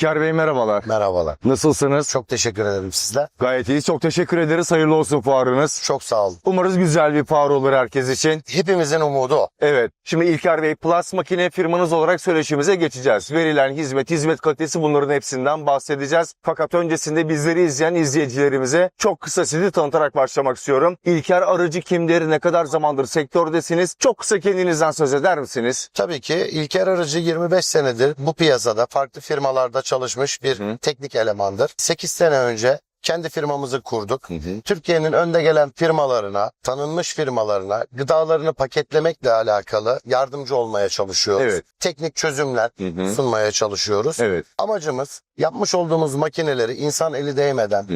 İlker Bey merhabalar. Merhabalar. Nasılsınız? Çok teşekkür ederim sizler. Gayet iyi. Çok teşekkür ederiz. Hayırlı olsun fuarınız. Çok sağ olun. Umarız güzel bir fuar olur herkes için. Hepimizin umudu o. Evet. Şimdi İlker Bey Plus Makine firmanız olarak söyleşimize geçeceğiz. Verilen hizmet, hizmet kalitesi bunların hepsinden bahsedeceğiz. Fakat öncesinde bizleri izleyen izleyicilerimize çok kısa sizi tanıtarak başlamak istiyorum. İlker Arıcı kimdir? Ne kadar zamandır sektördesiniz? Çok kısa kendinizden söz eder misiniz? Tabii ki İlker Arıcı 25 senedir bu piyasada farklı firmalarda çalışmış bir Hı. teknik elemandır. 8 sene önce kendi firmamızı kurduk. Türkiye'nin önde gelen firmalarına, tanınmış firmalarına gıdalarını paketlemekle alakalı yardımcı olmaya çalışıyoruz. Evet. Teknik çözümler Hı hı. sunmaya çalışıyoruz. Evet. Amacımız yapmış olduğumuz makineleri insan eli değmeden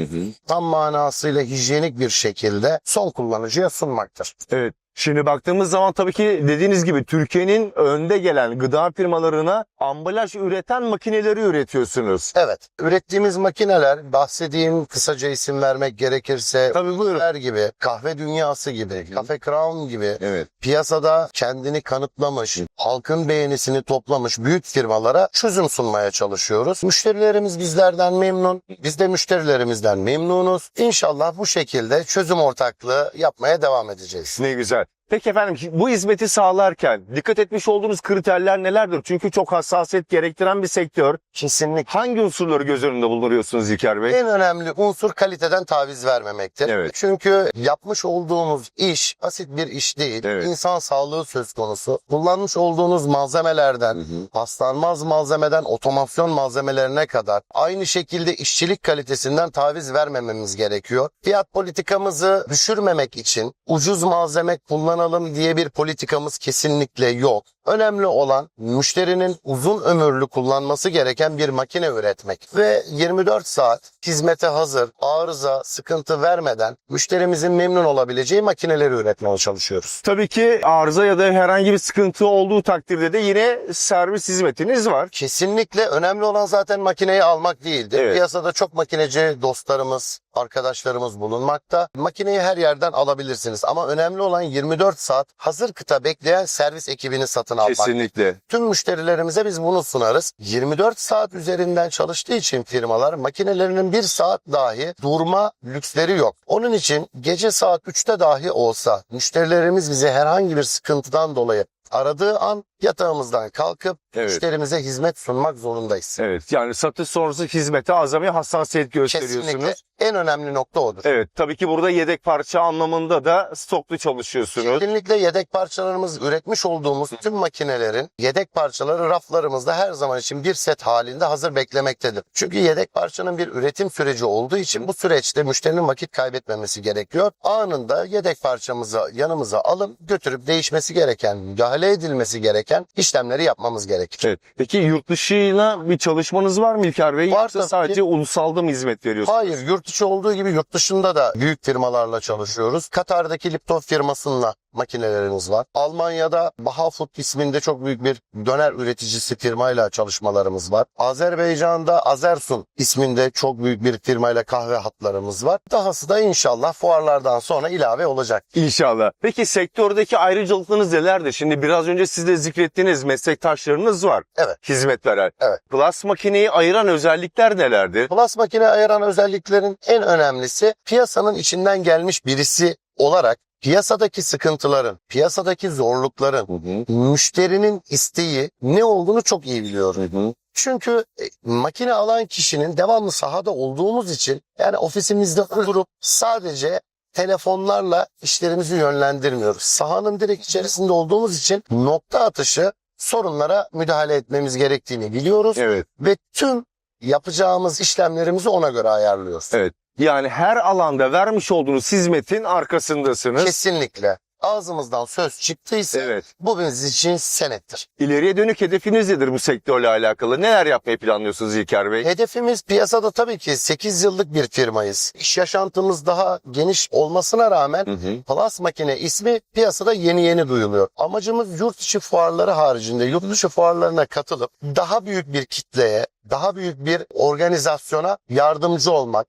tam manasıyla hijyenik bir şekilde son kullanıcıya sunmaktır. Evet. Şimdi baktığımız zaman tabii ki dediğiniz gibi Türkiye'nin önde gelen gıda firmalarına ambalaj üreten makineleri üretiyorsunuz. Evet. Ürettiğimiz makineler bahsedeyim kısaca isim vermek gerekirse Tabii buyurun. Ler gibi, kahve dünyası gibi, Cafe Crown gibi Evet. piyasada kendini kanıtlamış, halkın beğenisini toplamış büyük firmalara çözüm sunmaya çalışıyoruz. Müşterilerimiz bizlerden memnun, biz de müşterilerimizden memnunuz. İnşallah bu şekilde çözüm ortaklığı yapmaya devam edeceğiz. Ne güzel. Peki efendim bu hizmeti sağlarken dikkat etmiş olduğunuz kriterler nelerdir? Çünkü çok hassasiyet gerektiren bir sektör. Kesinlikle. Hangi unsurları göz önünde bulunduruyorsunuz İlker Bey? En önemli unsur kaliteden taviz vermemektir. Evet. Çünkü yapmış olduğumuz iş basit bir iş değil. Evet. İnsan sağlığı söz konusu. Kullanmış olduğunuz malzemelerden, paslanmaz malzemeden otomasyon malzemelerine kadar aynı şekilde işçilik kalitesinden taviz vermememiz gerekiyor. Fiyat politikamızı düşürmemek için ucuz malzeme kullanalım diye bir politikamız kesinlikle yok. Önemli olan müşterinin uzun ömürlü kullanması gereken bir makine üretmek ve 24 saat hizmete hazır, arıza, sıkıntı vermeden müşterimizin memnun olabileceği makineleri üretmeye çalışıyoruz. Tabii ki arıza ya da herhangi bir sıkıntı olduğu takdirde de yine servis hizmetiniz var. Kesinlikle önemli olan zaten makineyi almak değildir. Evet. Piyasada çok makineci dostlarımız, arkadaşlarımız bulunmakta. Makineyi her yerden alabilirsiniz ama önemli olan 24 saat hazır kıta bekleyen servis ekibini satın almak. Kesinlikle. Tüm müşterilerimize biz bunu sunarız. 24 saat üzerinden çalıştığı için firmalar makinelerinin bir saat dahi durma lüksleri yok. Onun için gece saat 3'te dahi olsa müşterilerimiz bize herhangi bir sıkıntıdan dolayı aradığı an yatağımızdan kalkıp Evet. müşterimize hizmet sunmak zorundayız. Evet yani satış sonrası hizmete azami hassasiyet gösteriyorsunuz. Kesinlikle en önemli nokta odur. Evet tabii ki burada yedek parça anlamında da stoklu çalışıyorsunuz. Kesinlikle yedek parçalarımız üretmiş olduğumuz tüm makinelerin yedek parçaları raflarımızda her zaman için bir set halinde hazır beklemektedir. Çünkü yedek parçanın bir üretim süreci olduğu için bu süreçte müşterinin vakit kaybetmemesi gerekiyor. Anında yedek parçamızı yanımıza alıp götürüp değişmesi gereken, müdahale edilmesi gereken işlemleri yapmamız gerekir. Evet. Peki yurt dışıyla bir çalışmanız var mı İlker Bey? Var Yoksa tabii sadece ki. ulusalda mı hizmet veriyorsunuz? Hayır, yurt içi olduğu gibi yurt dışında da büyük firmalarla çalışıyoruz. Katar'daki Lipton firmasıyla makinelerimiz var. Almanya'da Bahafood isminde çok büyük bir döner üreticisi firmayla çalışmalarımız var. Azerbaycan'da Azersun isminde çok büyük bir firmayla kahve hatlarımız var. Dahası da inşallah fuarlardan sonra ilave olacak. İnşallah. Peki sektördeki ayrıcalıklarınız nelerdir? Şimdi biraz önce siz de zikrettiğiniz meslektaşlarınız var. Evet. Hizmet veren. Evet. Plus makineyi ayıran özellikler nelerdir? Plus makine ayıran özelliklerin en önemlisi piyasanın içinden gelmiş birisi olarak piyasadaki sıkıntıların, piyasadaki zorlukların, müşterinin isteği ne olduğunu çok iyi biliyorum. Çünkü e, makine alan kişinin devamlı sahada olduğumuz için yani ofisimizde oturup sadece telefonlarla işlerimizi yönlendirmiyoruz. Sahanın direkt içerisinde olduğumuz için nokta atışı sorunlara müdahale etmemiz gerektiğini biliyoruz Evet. ve tüm yapacağımız işlemlerimizi ona göre ayarlıyoruz. Evet. Yani her alanda vermiş olduğunuz hizmetin arkasındasınız. Kesinlikle. Ağzımızdan söz çıktıysa Evet. bu bizim için senettir. İleriye dönük hedefiniz nedir bu sektörle alakalı? Neler yapmayı planlıyorsunuz İlker Bey? Hedefimiz piyasada tabii ki 8 yıllık bir firmayız. İş yaşantımız daha geniş olmasına rağmen Hı. Plus Makine ismi piyasada yeni yeni duyuluyor. Amacımız yurt içi fuarları haricinde yurt dışı fuarlarına katılıp daha büyük bir kitleye, daha büyük bir organizasyona yardımcı olmak,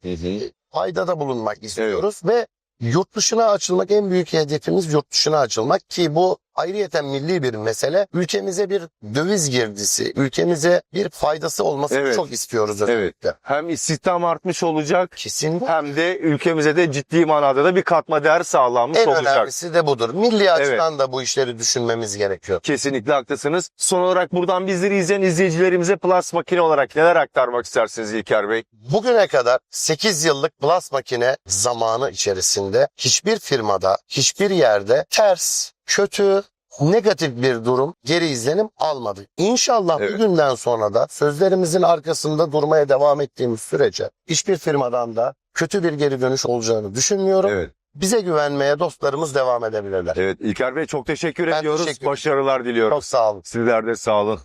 faydada bulunmak istiyoruz ve yurt dışına açılmak en büyük hedefimiz yurt dışına açılmak ki bu ayrıyeten milli bir mesele. Ülkemize bir döviz girdisi, ülkemize bir faydası olmasını Evet. çok istiyoruz özellikle. Hem istihdam artmış olacak Kesinlikle. hem de ülkemize de ciddi manada da bir katma değer sağlanmış En olacak. önemlisi de budur. Milli açıdan da bu işleri düşünmemiz gerekiyor. Kesinlikle haklısınız. Son olarak buradan bizleri izleyen izleyicilerimize Plus makine olarak neler aktarmak istersiniz İlker Bey? Bugüne kadar 8 yıllık Plus makine zamanı içerisinde hiçbir firmada, hiçbir yerde ters, kötü, negatif bir durum, geri izlenim almadık. İnşallah Evet. bugünden sonra da sözlerimizin arkasında durmaya devam ettiğimiz sürece hiçbir firmadan da kötü bir geri dönüş olacağını düşünmüyorum. Evet. Bize güvenmeye dostlarımız devam edebilirler. Evet İlker Bey çok teşekkür Ben ediyoruz. teşekkür. Başarılar diliyorum. Çok sağ olun. Sizler de sağ olun.